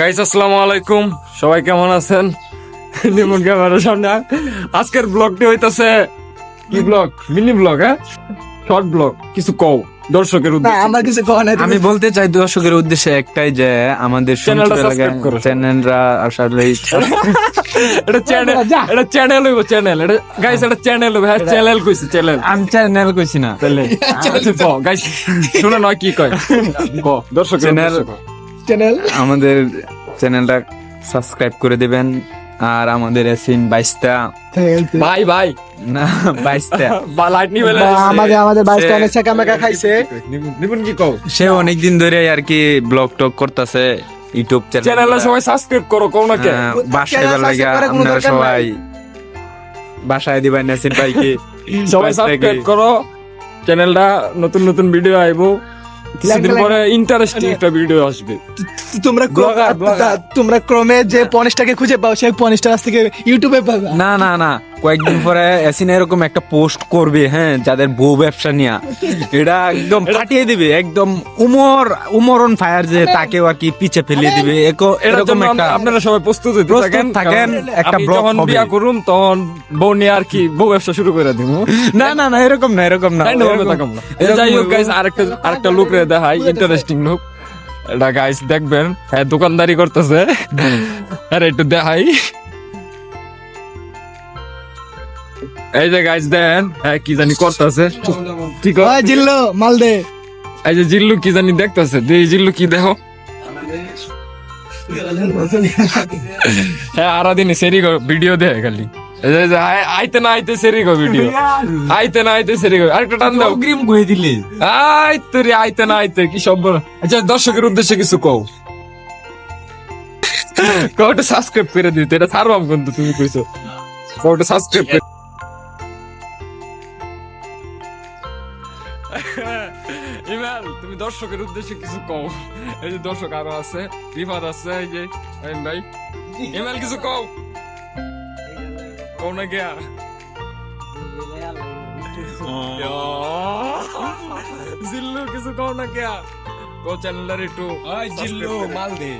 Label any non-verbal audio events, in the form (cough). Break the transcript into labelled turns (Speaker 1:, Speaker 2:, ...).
Speaker 1: Guys আসসালামু আলাইকুম। সবাই কেমন আছেন? নিমন ক্যামেরার সামনে। আজকের ব্লগটি হইতাছে কি ব্লগ? মিনি ব্লগ হ্যাঁ? শর্ট ব্লগ কিছু কও দর্শকের উদ্দেশ্যে।
Speaker 2: আমার কিছু কওয়া নাই
Speaker 3: আমি বলতে চাই দর্শকের উদ্দেশ্যে একটাই যে আমাদের
Speaker 1: চ্যানেলটা subscribe করো।
Speaker 3: চ্যানেলরা আসলে
Speaker 1: এটা চ্যানেল (laughs) এটা চ্যানেল হইব চ্যানেল এটা গাইস এটা চ্যানেল হইব হ্যাঁ চ্যানেল কইছে চ্যানেল
Speaker 3: আমি চ্যানেল কইছি না।
Speaker 1: তাহলে গাইস শুনে নয় কি কয়। ক দর্শকের
Speaker 3: Channel-
Speaker 1: উদ্দেশ্যে ক।
Speaker 2: চ্যানেল
Speaker 3: আমাদের চ্যানেলটা সাবস্ক্রাইব করে দিবেন। আর আমাদের এসিন বাইশটা।
Speaker 1: ভাই ভাই।
Speaker 3: না বাইশটা। (laughs)
Speaker 1: বা লাইট নিবে
Speaker 2: আমাদের আমাদের বাইশটা
Speaker 3: সে-
Speaker 2: অনেক চাকা মেকা খাইছে।
Speaker 1: নিবুন কি কও?
Speaker 3: সে অনেকদিন ধরে আর কি ব্লগ টক করতেছে ইউটিউব চ্যানেল
Speaker 1: চ্যানেলটা সবাই সাবস্ক্রাইব করো কও না কে?
Speaker 3: হ্যাঁ, বাসায়
Speaker 2: Channel
Speaker 3: লাগে আপনারা সবাই বাসায় দিবেন নাসিন ভাইকে।
Speaker 1: সবাই
Speaker 3: বাইশ থেকে।
Speaker 1: সাবস্ক্রাইব করো। চ্যানেলটা নতুন নতুন ভিডিও আইবো। কিছুদিন পরে ইন্টারেস্টিং একটা ভিডিও আসবে।
Speaker 2: তোমরা তোমরা ক্রমে যে পনেশটাকে খুঁজে পাও সেই পনিশটা আজ থেকে ইউটিউবে পাবে।
Speaker 3: না না না। কয়েকদিন পরে এসিন এরকম একটা পোস্ট করবে হ্যাঁ যাদের বউ ব্যবসা নিয়ে। এটা একদম ফাটিয়ে দিবে একদম উমর উমর অন ফায়ার যে তাকেও আর কি পিছে ফেলিয়ে দিবে। এরকম একটা
Speaker 1: আপনারা সবাই প্রস্তুত থাকেন
Speaker 3: থাকেন, একটা blog
Speaker 1: যখন বিয়া করুন তখন বউ নিয়ে আর কি বউ ব্যবসা শুরু করে দিব
Speaker 3: না না না এরকম না এরকম- না।
Speaker 1: যাই হোক গাইস আরেকটা আরেকটা লুক রে দেখাই ইন্টারেস্টিং লুক এটা গাইস দেখবেন হ্যাঁ দোকানদারি করতেছে। আরে একটু দেখাই। এই যে গাইস দেন হ্যাঁ কি জানি করতেছে। ঠিক আছে
Speaker 2: ওই জিল্লো মাল দে।
Speaker 1: এই যে জিল্লু কি জানি দেখতেছে। দেই জিল্লু কি দেখো? হ্যাঁ আরা দিনে সেরি গো ভিডিও দে খালি। আইতে না আইতে সেরি গো ভিডিও। আইতে না আইতে সেরি গো আরেকটা টান দাও।
Speaker 3: অগ্রিম কই দিলে?
Speaker 1: আইতে রে আইতে না আইতে কি সব বলো। আচ্ছা দর্শকের উদ্দেশ্যে কিছু কও। কওটা সাবস্ক্রাইব করে দিতে এটা ছাড়বাম কিন্তু তুমি কইছো। কওটা সাবস্ক্রাইব (laughs) ইমাল তুমি দর্শকের উদ্দেশ্যে কিছু কও। এই যে দর্শক আরও আছে রিফাত আছে এই যে আইন ভাই। ইমাল কিছু কও। কও না গিয়া (laughs) জিল্লু কিছু কও না গিয়া কো চ্যানেলের একটু
Speaker 3: জিল্লু মাল দে